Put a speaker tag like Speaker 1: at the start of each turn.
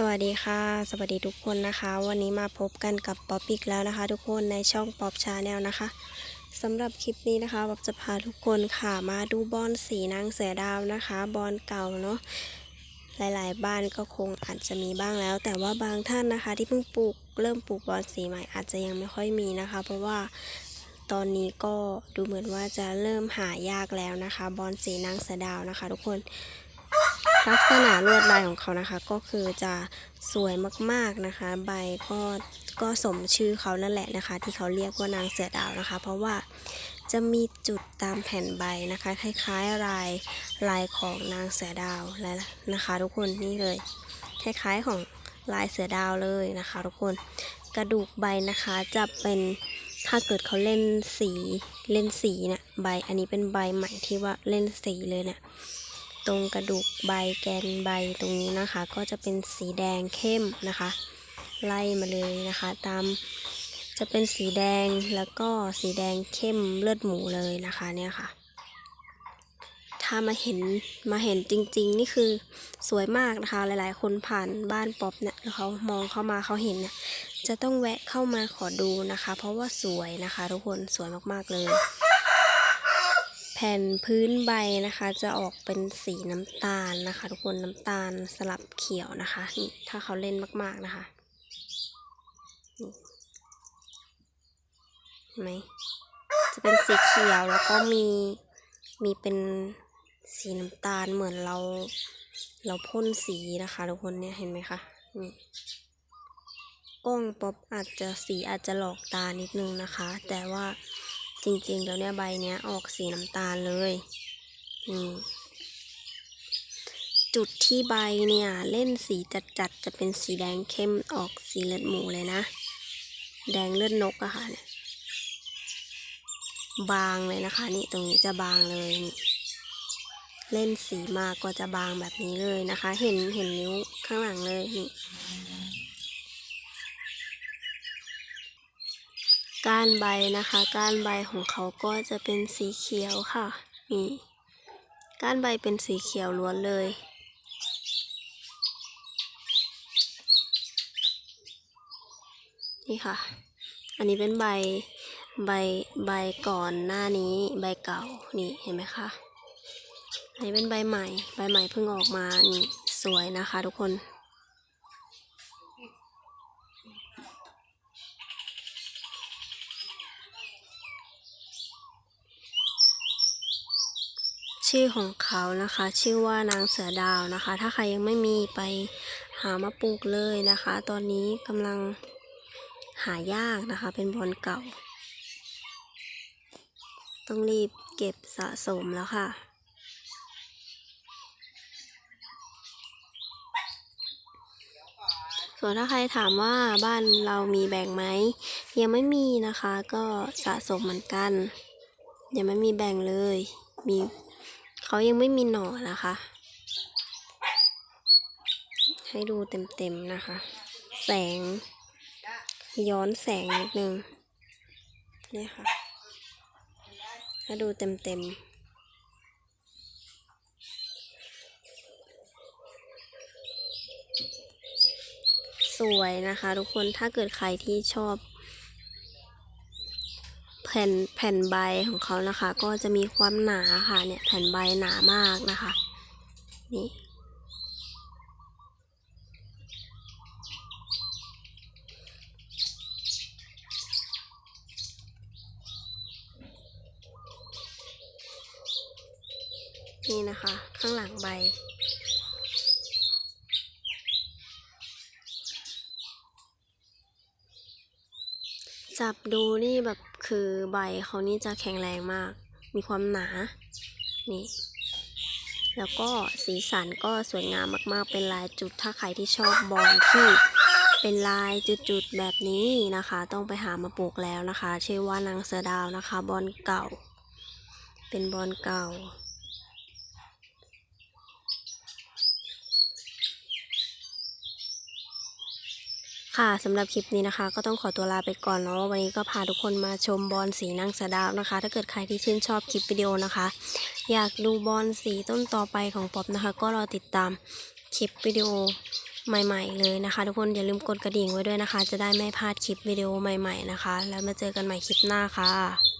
Speaker 1: สวัสดีค่ะ สวัสดีทุกคนนะคะ วันนี้มาพบกันกับป๊อปอีกแล้วนะคะ ทุกคนในช่องป๊อปชาแนลนะคะสำหรับคลิปนี้นะคะป๊อปจะพาทุกคนค่ะมาดูบอลสีนางเสือดาวนะคะ บอลเก่าเนาะหลายๆ บ้านก็คงอาจจะมีบ้างแล้ว แต่ว่าบางท่านนะคะ ที่เพิ่งปลูกเริ่มปลูกบอลสีใหม่อาจจะยังไม่ค่อยมีนะคะ เพราะว่าตอนนี้ก็ดูเหมือนว่าจะเริ่มหายากแล้วนะคะ บอลสีนางเสือดาวนะคะ ทุกคน ลักษณะลวดลายของเขานะคะ ก็คือจะสวยมากๆนะคะ ใบก็ก็สมชื่อเขานั่นแหละนะคะ ที่เขาเรียกว่านางเสือดาวนะคะ เพราะว่าจะมีจุดตามแผ่นใบนะคะ คล้ายๆลายลายของนางเสือดาวแล้วนะคะ ทุกคนนี่เลย คล้ายๆของลายเสือดาวเลยนะคะ ทุกคนกระดูกใบนะคะจะเป็นถ้าเกิดเขาเล่นสีเล่นสีเนี่ยใบอันนี้เป็นใบใหม่ที่ว่าเล่นสีเลยเนี่ย ตรงกระดูกใบแกนใบตรงนี้นะคะ ก็จะเป็นสีแดงเข้มนะคะ ไล่มาเลยนะคะ ตามจะเป็นสีแดงแล้วก็สีแดงเข้มเลือดหมูเลยนะคะเนี่ยค่ะ ถ้ามาเห็นมาเห็นจริง ๆ นี่คือสวยมากนะคะ หลายๆ คนผ่านบ้านป๊อปเนี่ยแล้วเขามองเข้ามาเขาเห็นเนี่ยจะต้องแวะเข้ามาขอดูนะคะ เพราะว่าสวยนะคะ ทุกคนสวยมากๆเลย แผ่นพื้นใบนะคะ จะออกเป็นสีน้ำตาลนะคะ ทุกคนน้ำตาลสลับเขียวนะคะนี่ถ้าเขาเล่นมาก ๆนะคะนี่เห็นไหมจะเป็นสีเขียวแล้วก็มีมีเป็นสีน้ำตาลเหมือนเราเราพ่นสีนะคะทุกคนเนี่ยเห็นไหมคะนี่กล้องป๊อปอาจจะสีอาจจะหลอกตานิดนึงนะคะ แต่ว่า จริงๆ แล้วเนี่ยใบเนี้ยออกสีน้ำตาลเลยนี่จุดที่ใบเนี่ยเล่นสีจัดๆจะเป็นสีแดงเข้มออกสีเลือดหมูเลยนะ แดงเลือดนกอะค่ะเนี่ยบางเลยนะคะ นี่ตรงนี้จะบางเลยนี่เล่นสีมากก็จะบางแบบนี้เลยนะคะ เห็นเห็นนิ้วข้างหลังเลยนี่ ก้านใบนะคะ ก้านใบของเขาก็จะเป็นสีเขียวค่ะนี่ก้านใบเป็นสีเขียวล้วนเลยนี่ค่ะ อันนี้เป็นใบใบใบก่อนหน้านี้ใบเก่านี่เห็นไหมคะอันนี้เป็นใบใหม่ ใบใหม่เพิ่งออกมานี่สวยนะคะทุกคน ชื่อของเขานะคะ ชื่อว่านางเสือดาวนะคะ ถ้าใครยังไม่มีไปหามาปลูกเลยนะคะ ตอนนี้กำลังหายากนะคะ เป็นบอลเก่า ต้องรีบเก็บสะสมแล้วค่ะส่วนถ้าใครถามว่าบ้านเรามีแบ่งไหม ยังไม่มีนะคะ ก็สะสมเหมือนกัน ยังไม่มีแบ่งเลย มี เขายังไม่มีหน่อนะคะ ให้ดูเต็มๆนะคะ แสง ย้อนแสงนิดนึงเนี่ยค่ะให้ดูเต็มๆสวยนะคะ ทุกคนถ้าเกิดใครที่ชอบ ผ่นแผ่นใบของเขานะคะ ก็จะมีความหนาค่ะเนี่ยแผ่นใบหนามากนะคะนี่นี่นะคะ ข้างหลังใบ จับดูนี่แบบคือใบเขานี่จะแข็งแรงมาก มีความหนา นี่ แล้วก็สีสันก็สวยงามมากๆ เป็นลายจุด ถ้าใครที่ชอบบอลที่เป็นลายจุดๆแบบนี้นะคะ ต้องไปหามาปลูกแล้วนะคะ ชื่อว่านางเสือดาวนะคะ บอลเก่า เป็นบอลเก่า ค่ะสำหรับคลิปนี้นะคะ ก็ต้องขอตัวลาไปก่อนเนาะวันนี้ก็พาทุกคนมาชมบอลสีนางสดาวนะคะ ถ้าเกิดใครที่ชื่นชอบคลิปวิดีโอนะคะ อยากดูบอลสีต้นต่อไปของป๊อปนะคะ ก็รอติดตามคลิปวิดีโอใหม่ ๆ เลยนะคะ ทุกคนอย่าลืมกดกระดิ่งไว้ด้วยนะคะ จะได้ไม่พลาดคลิปวิดีโอใหม่ ๆ นะคะ แล้วมาเจอกันใหม่คลิปหน้าค่ะ